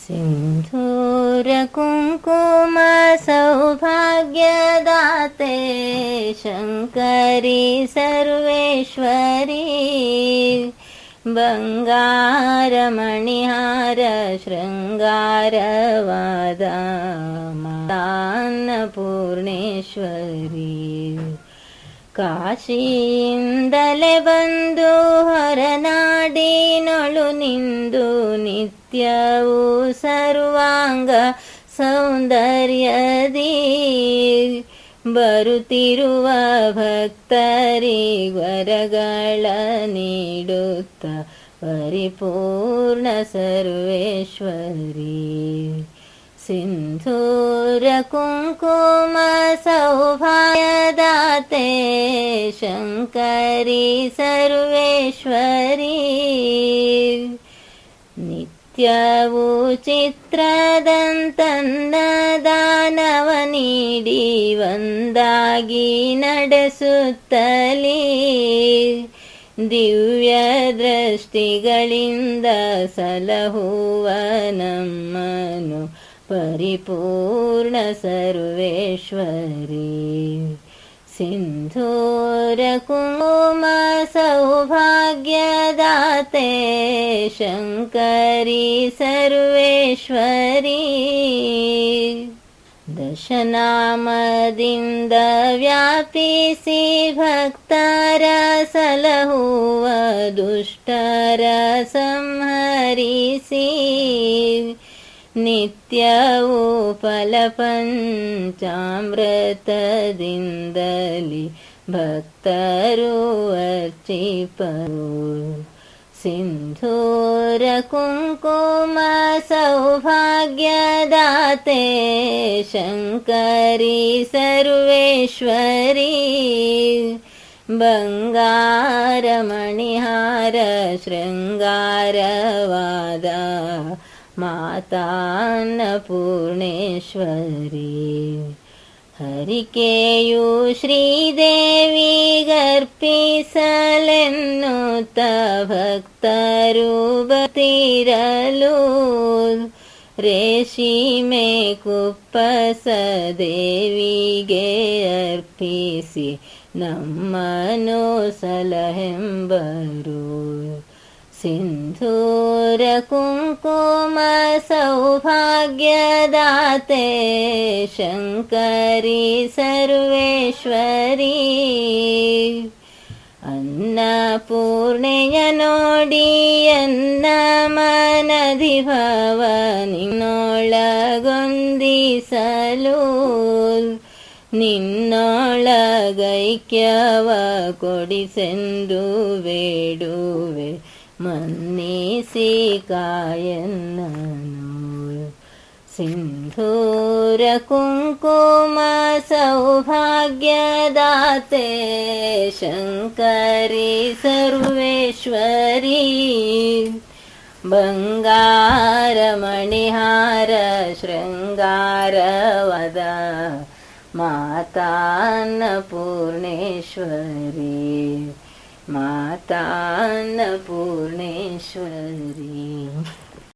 सिन्धूरकुङ्कुमसौभाग्यदाते शङ्करी सर्वेश्वरी बङ्गारमणिहार शृङ्गारवादान्नपूर्णेश्वरी ಕಾಶಿಯಿಂದಲೇ ಬಂದು ಹೊರನಾಡಿನೊಳು ನಿಂದು ನಿತ್ಯವೂ ಸರ್ವಾಂಗ ಸೌಂದರ್ಯದಿ ಬರುತ್ತಿರುವ ಭಕ್ತರಿ ವರಗಳ ನೀಡುತ್ತ ಪರಿಪೂರ್ಣ ಸರ್ವೇಶ್ವರಿ. सिन्धूर कुङ्कुम सौभायदाते शङ्करी सर्वेश्वरी नित्यवु चित्रदन्तन्नदानवनीडि वन्दागी ನಡೆಸುತ್ತಲೇ ದಿವ್ಯದೃಷ್ಟಿಗಳಿಂದ ಸಲಹುವ ನಮ್ಮನು परिपूर्ण सर्वेश्वरी सौभाग्यदाते शङ्करी सर्वेश्वरी। दशनामदिन्द व्यापिसि भक्तर सलहुव दुष्टर संहरिसि नित्यवु फलपञ्चामृतदिन्दलि भक्तरु अर्चिपरु सिन्धूरकुङ्कुम सौभाग्यदाते शङ्करी सर्वेश्वरी। बङ्गारमणिहार शृङ्गारवादा माता न पूर्णेश्वरी हरिकेयु श्रीदेवि अर्पसले तीरलु रेषि मे कुप्पसदेव अर्पिसि नमो सलहेम्बरु सिन्धूरकुङ्कुमसौभाग्यदाते शङ्करी सर्वेश्वरी अन्नपूर्णय नोडियन्न मनधि भवनिनोळगुन्दिसलू निन्नोळगैक्यव कोडिसेन्दु वेडुवे मन्यसि गायन्न सिन्धूरकुङ्कुमसौभाग्य दाते शङ्करि सर्वेश्वरी माता मातान्नपूर्णेश्वरि માતા પૂર્ણેશ્વરી